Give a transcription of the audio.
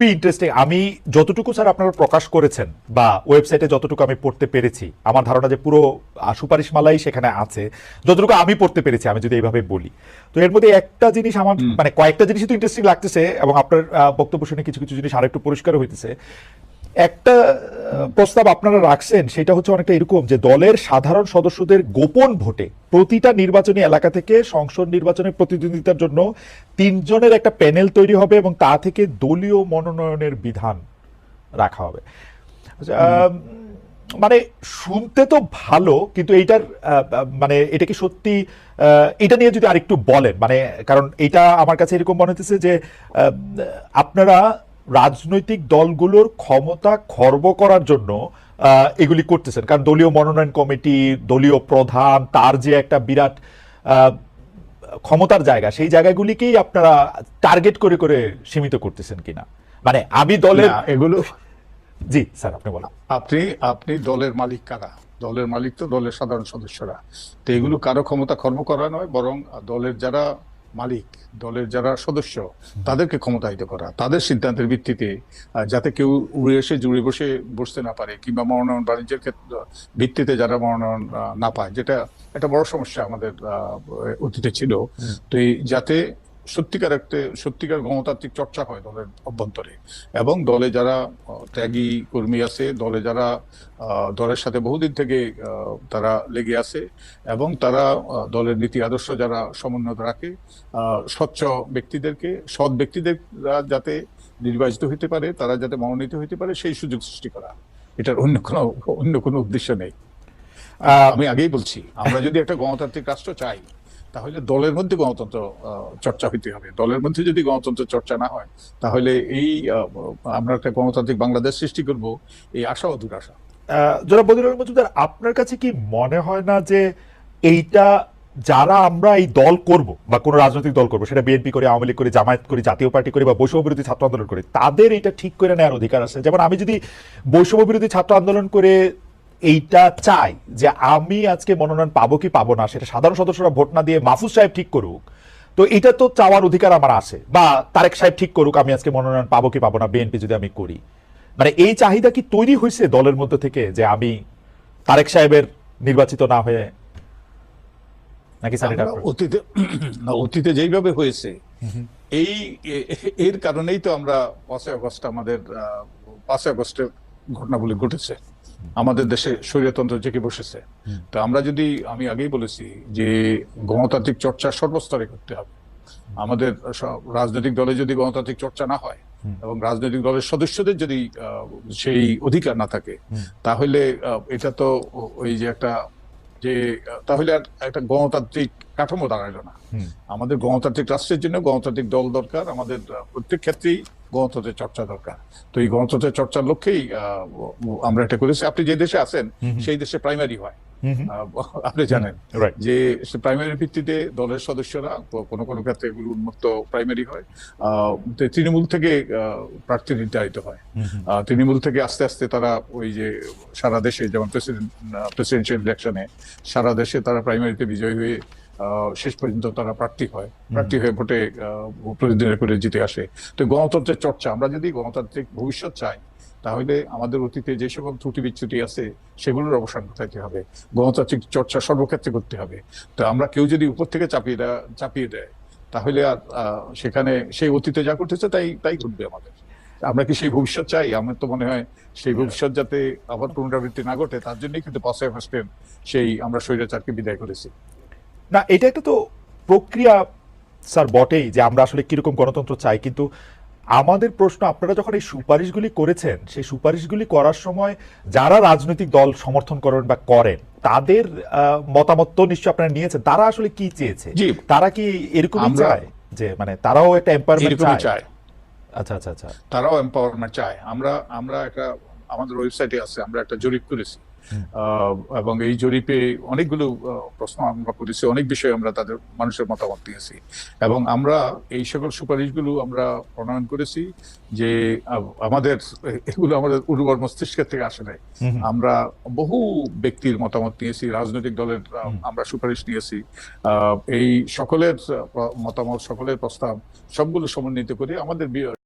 খুবই ইন্টারেস্টিং আমি যতটুকু স্যার আপনারা প্রকাশ করেছেন বা ওয়েবসাইটে যতটুকু আমি পড়তে পেরেছি আমার ধারণা যে পুরো সুপারিশ মালাই সেখানে আছে যতটুকু আমি পড়তে পেরেছি আমি যদি এইভাবে বলি। তো এর মধ্যে একটা জিনিস আমার মানে কয়েকটা জিনিসই তো ইন্টারেস্টিং লাগতেছে এবং আপনার বক্তব্য শুনে কিছু কিছু জিনিস আরেকটু পরিষ্কার হইতেছে। একটা প্রস্তাব আপনারা রাখছেন সেটা হচ্ছে অনেকটা এরকম যে দলের সাধারণ সদস্যদের গোপন ভোটে প্রতিটা নির্বাচনী এলাকা থেকে সংসদ নির্বাচনের প্রতিদ্বন্দ্বিতার জন্য তিনজনের একটা প্যানেল তৈরি হবে এবং তা থেকে দলীয় মনোনয়নের বিধান রাখা হবে। আচ্ছা, মানে শুনতে তো ভালো কিন্তু এইটার মানে এটা কি সত্যি এটা নিয়ে যদি আরেকটু বলেন মানে কারণ এটা আমার কাছে এরকম মনে হচ্ছে যে আপনারা রাজনৈতিক দলগুলোর ক্ষমতা খর্ব করার জন্য এগুলি করতেছেন। কারণ দলীয় মনোনয়ন কমিটি দলীয় প্রধান তার যে একটা বিরাট ক্ষমতার জায়গা সেই জায়গাগুলিকেই আপনারা টার্গেট করে করে সীমিত করতেছেন কিনা? মানে আমি দলের এগুলো জি স্যার আপনি বলেন। আপনি আপনি দলের মালিক কারা? দলের মালিক তো দলের সাধারণ সদস্যরা। তো এগুলো কারও ক্ষমতা কর্ম করা নয় বরং দলের যারা মালিক দলের যারা সদস্য তাদেরকে ক্ষমতায়িত করা তাদের সিদ্ধান্তের ভিত্তিতে যাতে কেউ উড়ে এসে জুড়ে বসে বসতে না পারে কিংবা মনোনয়ন বাণিজ্যের ক্ষেত্রে ভিত্তিতে যারা মনোনয়ন না পায় যেটা একটা বড় সমস্যা আমাদের অতীতে ছিল। তো এই যাতে সত্যিকার একটা সত্যিকার গণতান্ত্রিক চর্চা হয় দলের অভ্যন্তরে। এবং দলে যারা ত্যাগী কর্মী আছে দলে যারা দলের সাথে বহুদিন থেকে তারা লেগে আছে এবং তারা দলের নীতি আদর্শ যারা সমুন্নত রাখে স্বচ্ছ ব্যক্তিদেরকে সৎ ব্যক্তিদেররা যাতে নির্বাচিত হতে পারে তারা যাতে মনোনীত হতে পারে সেই সুযোগ সৃষ্টি করা। এটার অন্য কোনো অন্য কোনো উদ্দেশ্য নেই। আমি আগেই বলছি আমরা যদি একটা গণতান্ত্রিক রাষ্ট্র চাই তাহলে দলের মধ্যে গণতন্ত্র চর্চা হইতে হবে। দলের মধ্যে যদি গণতন্ত্র চর্চা না হয়, তাহলে এই আমরা একটা গণতান্ত্রিক বাংলাদেশ সৃষ্টি করব, এই আশা ও দুরাশা জনাব বদিরুল মজুমদার, আপনার কাছে কি মনে হয় না যে এইটা যারা আমরা এই দল করব বা কোনো রাজনৈতিক দল করব, সেটা বিএনপি করে, আওয়ামী লীগ করে, জামায়াত করি, জাতীয় পার্টি করে বা বৈষম্য বিরোধী ছাত্র আন্দোলন করে, তাদের এটা ঠিক করে নেওয়ার অধিকার আছে? যেমন আমি যদি বৈষম্য বিরোধী ছাত্র আন্দোলন করে এইটা চাই যে আমি আজকে মনোনয়ন পাবো কি পাবো না সেটা সাধারণ সদস্যরা ভোট না দিয়ে মাহফুজ সাহেব ঠিক করুক। তো এটা তো চাওয়ার অধিকার আমার আছে বা তারেক সাহেব ঠিক করুক আমি আজকে মনোনয়ন পাবো কি পাবো না বিএনপি যদি আমি করি। মানে এই চাহিদা কি তৈরি হয়েছে দলের মধ্যে থেকে যে আমি তারেক সাহেবের নির্বাচিত না হয়ে নাকি স্যার এটা অতীতে না, অতীতে যেইভাবে হয়েছে এই এর কারণেই তো আমরা পাঁচই আগস্ট আমাদের পাঁচই আগস্টের ঘটনাগুলি ঘটেছে। আমাদের দেশে স্বৈরতন্ত্র জেগে বসেছে। তো আমরা যদি আমি আগেই বলেছি যে গণতান্ত্রিক চর্চা সর্বস্তরে করতে হবে। আমাদের রাজনৈতিক দলে যদি গণতান্ত্রিক চর্চা না হয় এবং রাজনৈতিক দলের সদস্যদের যদি আহ, সেই অধিকার না থাকে তাহলে এটা তো ওই যে একটা যে তাহলে আর একটা গণতান্ত্রিক কাঠামো দাঁড়াল না। আমাদের গণতান্ত্রিক রাষ্ট্রের জন্য গণতান্ত্রিক দল দরকার আমাদের প্রত্যেক ক্ষেত্রেই গণতন্ত্রের চর্চা দরকার। তো এই গণতন্ত্রের চর্চার লক্ষ্যেই আহ, আমরা এটা করেছি। আপনি যে দেশে আছেন সেই দেশে প্রাইমারি হয়। আপনি জানেন. যে প্রাইমারি ভিত্তিতে দলের সদস্যরা কোনো কোনো ক্ষেত্রে এগুলো উন্মুক্ত প্রাইমারি হয়। তৃণমূল থেকে প্রার্থী নির্ধারিত হয়। তৃণমূল থেকে আস্তে আস্তে তারা ওই যে সারা দেশে যেমন প্রেসিডেন্ট প্রেসিডেন্সিয়াল ইলেকশনে সারা দেশে তারা প্রাইমারিতে বিজয়ী হয়ে আহ, শেষ পর্যন্ত তারা প্রার্থী হয়। প্রার্থী হয়ে ভোটে প্রতিদিনের করে জিতে আসে। তো গণতন্ত্রের চর্চা আমরা যদি গণতান্ত্রিক ভবিষ্যৎ চাই তাহলে আমাদের অতীতে যে সকল ত্রুটি বিচ্যুতি আছে, সেগুলোর অবসান ঘটাইতে হবে? গণতান্ত্রিক চর্চা সর্বক্ষেত্রে করতে হবে। তো আমরা কেউ যদি উপর থেকে চাপিয়ে দেয় চাপিয়ে দেয়, তাহলে আর সেখানে সেই অতীতে যা করতেছে তাই তাই ঘটবে আমাদের। আমরা কি সেই ভবিষ্যৎ চাই? আমার তো মনে হয় সেই ভবিষ্যৎ যাতে আবার পুনরাবৃত্তি না ঘটে, তার জন্যই কিন্তু পাঁচই আগস্টের সেই আমরা স্বৈরাচারকে বিদায় করেছি। না, এটা একটা তো প্রক্রিয়া, স্যার, বটেই যে আমরা আসলে কীরকম গণতন্ত্র চাই, কিন্তু আমাদের প্রশ্ন আপনারা যখন এই সুপারিশগুলি করেছেন সেই সুপারিশগুলি করার সময় যারা রাজনৈতিক দল সমর্থন করেন বা করেন তাদের মতামত তো নিশ্চয় আপনারা নিয়েছেন। তারা আসলে কি চেয়েছে? জি। তারা কি এরকমই আমরা- চায় যে মানে তারাও একটা এম্পায়ারমেন্ট এরকমই চায়? আচ্ছা আচ্ছা আচ্ছা। তারাও এম্পাওয়ারমেন্ট চায়। আমরা আমরা একটা আমাদের ওয়েবসাইটে আছে আমরা একটা জরিপ করেছি। এবং এই জরিপে অনেকগুলো প্রশ্ন আমরা করেছি অনেক বিষয়ে আমরা তাদের মানুষের মতামত দিয়েছি। এবং আমরা এই সকল সুপারিশগুলো আমরা প্রণয়ন করেছি যে আমাদের এগুলো আমাদের উর্বর মস্তিষ্কের থেকে আসে নাই। আমরা বহু ব্যক্তির মতামত নিয়েছি রাজনৈতিক দলের আমরা সুপারিশ নিয়েছি। আহ, এই সকলের মতামত সকলের প্রস্তাব সবগুলো সমন্বিত করে আমাদের